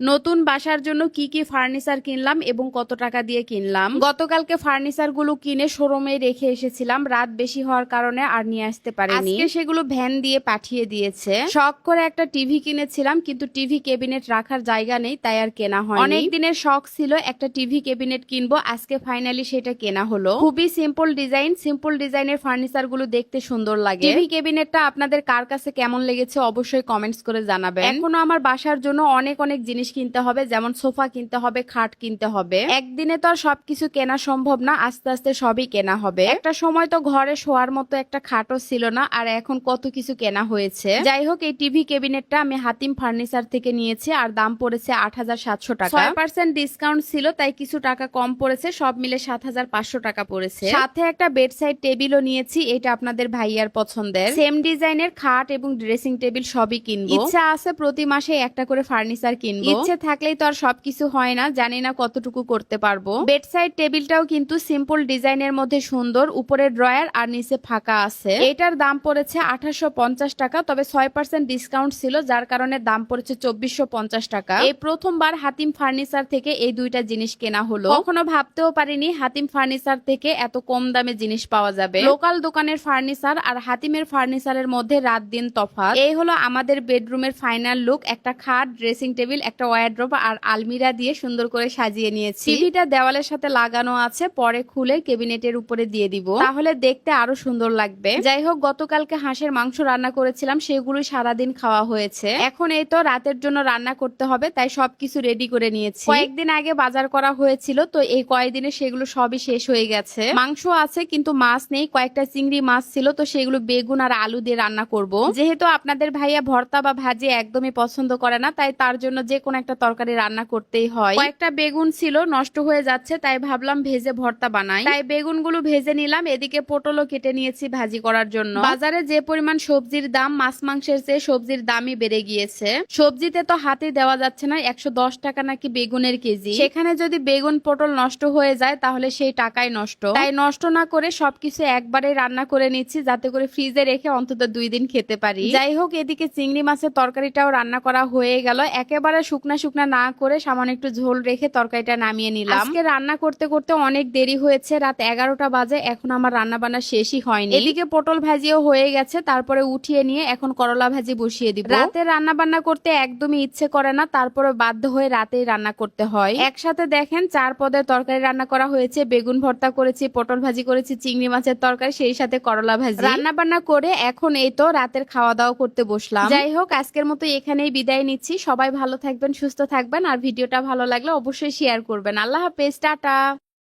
নতুন বাসার জন্য কি কি ফার্নিচার কিনলাম এবং কত টাকা দিয়ে কিনলাম? গতকালকে ফার্নিচারগুলো কিনে শোরুমে রেখে এসেছিলাম। রাত বেশি হওয়ার কারণে আর নিয়ে আসতে পারিনি। আজকে সেগুলো ভ্যান দিয়ে পাঠিয়ে দিয়েছে। শখ করে একটা টিভি কিনেছিলাম কিন্তু টিভি ক্যাবিনেট রাখার জায়গা নেই তাই আর কেনা হয় অনেক দিনের শখ ছিল একটা টিভি ক্যাবিনেট কিনবো আজকে ফাইনালি সেটা কেনা হলো। খুবই সিম্পল ডিজাইন সিম্পল ডিজাইনের ফার্নিচারগুলো দেখতে সুন্দর লাগে। টিভি ক্যাবিনেটটা আপনাদের কার কাছে কেমন লেগেছে অবশ্যই কমেন্টস করে জানাবেন। এখনও আমার বাসার জন্য অনেক অনেক জিনিস কিনতে হবে যেমন সোফা কিনতে হবে খাট কিনতে হবে। একদিনে তো আর সবকিছু কেনা সম্ভব না আস্তে আস্তে সবই কেনা হবে। একটা সময় তো ঘরে শোয়ার মতো একটা খাটও ছিল না আর এখন কত কিছু কেনা হয়েছে। যাই হোক এই টিভি ক্যাবিনেটটা আমি হাতিম ফার্নিচার থেকে নিয়েছি আর দাম পড়েছে আট হাজার সাতশো টাকা। ছয় পার্সেন্ট ডিসকাউন্ট ছিল তাই কিছু টাকা কম পড়েছে সব মিলে সাত হাজার পাঁচশো টাকা পড়েছে। সাথে একটা বেড সাইড টেবিলও নিয়েছি এটা আপনাদের ভাইয়ার পছন্দের। সেম ডিজাইনের খাট এবং ড্রেসিং টেবিল সবই কিনবো। ইচ্ছা আছে প্রতি মাসে একটা করে ফার্নিচার কিনবো। ইচ্ছে থাকলেই তো আর সবকিছু হয় না, জানি না কতটুকু করতে পারব। বেড সাইড টেবিলটাও কিন্তু সিম্পল ডিজাইনের মধ্যে সুন্দর, উপরে ড্রয়ার আর নিচে ফাঁকা আছে। এটার দাম পড়েছে আঠাশশো টাকা, তবে ছয় পার্সেন্ট ডিসকাউন্ট ছিল, যার কারণে দাম পড়েছে চব্বিশশো টাকা। এই প্রথমবার হাতিম ফার্নিচার থেকে এই দুইটা জিনিস কেনা হলো। কখনো ভাবতেও পারিনি হাতিম ফার্নিচার থেকে এত কম দামে জিনিস পাওয়া যাবে। লোকাল দোকানের ফার্নিচার আর হাতিমের ফার্নিচারের মধ্যে রাত দিন তফাৎ। এই হলো আমাদের বেডরুমের ফাইনাল লুক, একটা খাট, ড্রেসিং টেবিল, একটা ওয়ারড্রপ আর আলমিরা দিয়ে সুন্দর করে সাজিয়ে নিয়েছি। টিভিটা দেওয়ালের সাথে লাগানো আছে পরে খুলে কেবিনেটের উপরে দিয়ে দিব। তাহলে দেখতে আরও সুন্দর লাগবে। যাই হোক গতকালকে হাঁসের মাংস রান্না করেছিলাম সেগুলো সারাদিন খাওয়া হয়েছে। এখন এই তো রাতের জন্য রান্না করতে হবে তাই সবকিছু রেডি করে নিয়েছি। কয়েকদিন আগে বাজার করা হয়েছিল তো এই কয়েকদিনে সেগুলো সবই শেষ হয়ে গেছে। মাংস আছে কিন্তু মাছ নেই কয়েকটা চিংড়ি মাছ ছিল তো সেগুলো বেগুন আর আলু দিয়ে রান্না করব। যেহেতু আপনাদের ভাইয়া ভর্তা বা ভাজি একদমই পছন্দ করে না তাই তার জন্য যে কোনো একটা তরকারি রান্না করতেই হয়। কয়েকটা বেগুন ছিল, নষ্ট হয়ে যাচ্ছে, তাই ভাবলাম ভেজে ভর্তা বানাই। তাই বেগুনগুলো ভেজে নিলাম, এদিকে পটলও কেটে নিয়েছি ভাজি করার জন্য। বাজারে যে পরিমাণ সবজির দাম, মাছ মাংসের চেয়ে সবজির দামই বেড়ে গিয়েছে। সবজিতে তো হাতে দেওয়া যাচ্ছে না, একশো দশ টাকা নাকি বেগুনের কেজি। সেখানে যদি বেগুন, পটল নষ্ট হয়ে যায়, তাহলে সেই টাকাই নষ্ট। তাই নষ্ট না করে সবকিছু একবারে রান্না করে নিচ্ছি, যাতে করে ফ্রিজে রেখে অন্তত দুই দিন খেতে পারি। যাই হোক, এদিকে চিংড়ি মাছের তরকারিটাও রান্না করা হয়ে গেল। একেবারে শুকনা শুকনা না করে সামান্য একটু ঝোল রেখে তরকারিটা নামিয়ে নিলাম। আজকে রান্না করতে করতে অনেক দেরি হয়েছে রাত এগারোটা বাজে এখন আমার রান্না বান্না শেষই হয়নি। এদিকে পটল ভাজিও হয়ে গেছে তারপরে উঠিয়ে নিয়ে এখন করলা ভাজি বসিয়ে দিব। রাতে রান্না বান্না করতে একদমই ইচ্ছে করে না তারপরে বাধ্য হয়ে রাতেই রান্না করতে হয়। একসাথে দেখেন চার পদের তরকারি রান্না করা হয়েছে বেগুন ভর্তা করেছি পটল ভাজি করেছি চিংড়ি মাছের তরকারি সেই সাথে করলা ভাজি। রান্না বান্না করে এখন এই তো রাতের খাওয়া দাওয়া করতে বসলাম। যাই হোক আজকের মতো এখানেই বিদায় নিচ্ছি সবাই ভালো থাকবেন সুস্থ থাকবেন আর ভিডিওটা ভালো লাগলে অবশ্যই শেয়ার করবেন। আল্লাহ হাফেজ টাটা।